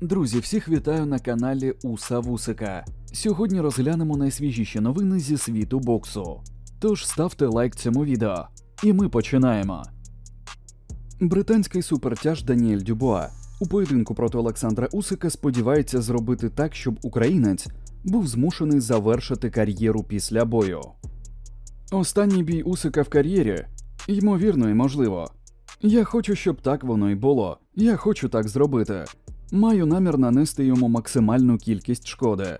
Друзі, всіх вітаю на каналі Уса Вусика. Сьогодні розглянемо найсвіжіші новини зі світу боксу. Тож ставте лайк цьому відео. І ми починаємо. Британський супертяж Даніель Дюбуа у поєдинку проти Олександра Усика сподівається зробити так, щоб українець був змушений завершити кар'єру після бою. Останній бій Усика в кар'єрі ймовірно і можливо. Я хочу, щоб так воно і було. Я хочу так зробити. Маю намір нанести йому максимальну кількість шкоди.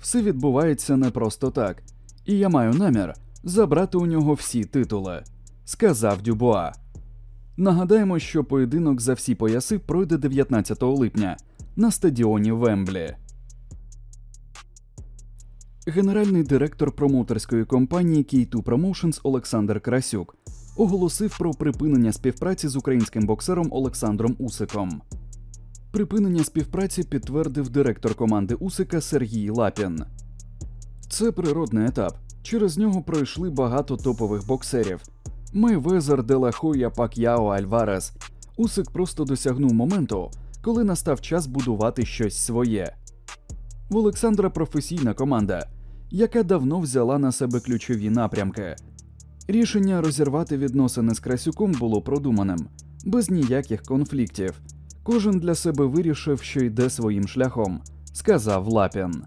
Все відбувається не просто так, і я маю намір забрати у нього всі титули, сказав Дюбуа. Нагадаємо, що поєдинок за всі пояси пройде 19 липня на стадіоні Вемблі. Генеральний директор промоутерської компанії K2 Promotions Олександр Красюк оголосив про припинення співпраці з українським боксером Олександром Усиком. Припинення співпраці підтвердив директор команди Усика Сергій Лапін. Це природний етап. Через нього пройшли багато топових боксерів: Мейвезер, Делахоя, Пак'яо, Альварес. Усик просто досягнув моменту, коли настав час будувати щось своє. В Олександра професійна команда, яка давно взяла на себе ключові напрямки. Рішення розірвати відносини з Красюком було продуманим, без ніяких конфліктів. Кожен для себе вирішив, що йде своїм шляхом, сказав Лапін.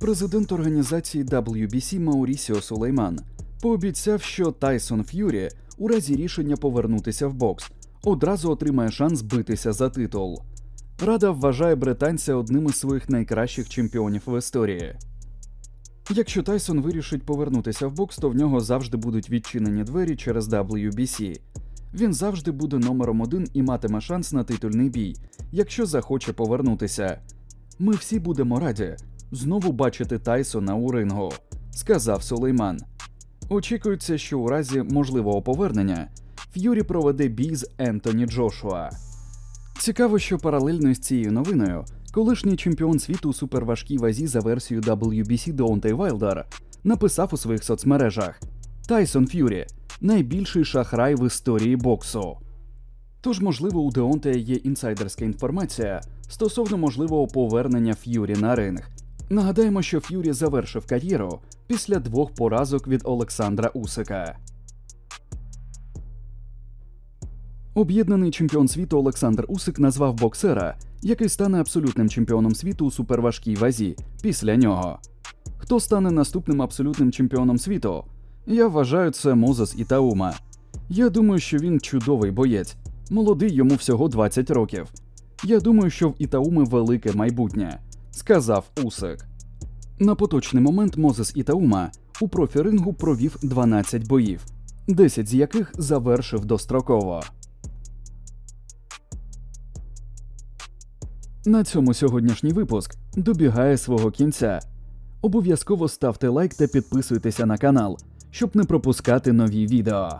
Президент організації WBC Маурісіо Сулейман пообіцяв, що Тайсон Ф'юрі у разі рішення повернутися в бокс одразу отримає шанс битися за титул. Рада вважає британця одним із своїх найкращих чемпіонів в історії. Якщо Тайсон вирішить повернутися в бокс, то в нього завжди будуть відчинені двері через WBC. Він завжди буде номером один і матиме шанс на титульний бій, якщо захоче повернутися. Ми всі будемо раді знову бачити Тайсона у рингу, сказав Сулейман. Очікується, що у разі можливого повернення Ф'юрі проведе бій з Ентоні Джошуа. Цікаво, що паралельно з цією новиною колишній чемпіон світу у суперважкій вазі за версією WBC Деонтей Вайлдер написав у своїх соцмережах Тайсон Ф'юрі найбільший шахрай в історії боксу. Тож, можливо, у Деонтея є інсайдерська інформація стосовно можливого повернення Ф'юрі на ринг. Нагадаємо, що Ф'юрі завершив кар'єру після двох поразок від Олександра Усика. Об'єднаний чемпіон світу Олександр Усик назвав боксера, який стане абсолютним чемпіоном світу у суперважкій вазі після нього. Хто стане наступним абсолютним чемпіоном світу? Я вважаю це Мозес Ітаума. Я думаю, що він чудовий боєць. Молодий йому всього 20 років. Я думаю, що в Ітауми велике майбутнє, сказав Усик. На поточний момент Мозес Ітаума у профірингу провів 12 боїв, 10 з яких завершив достроково. На цьому сьогоднішній випуск добігає свого кінця. Обов'язково ставте лайк та підписуйтеся на канал, щоб не пропускати нові відео.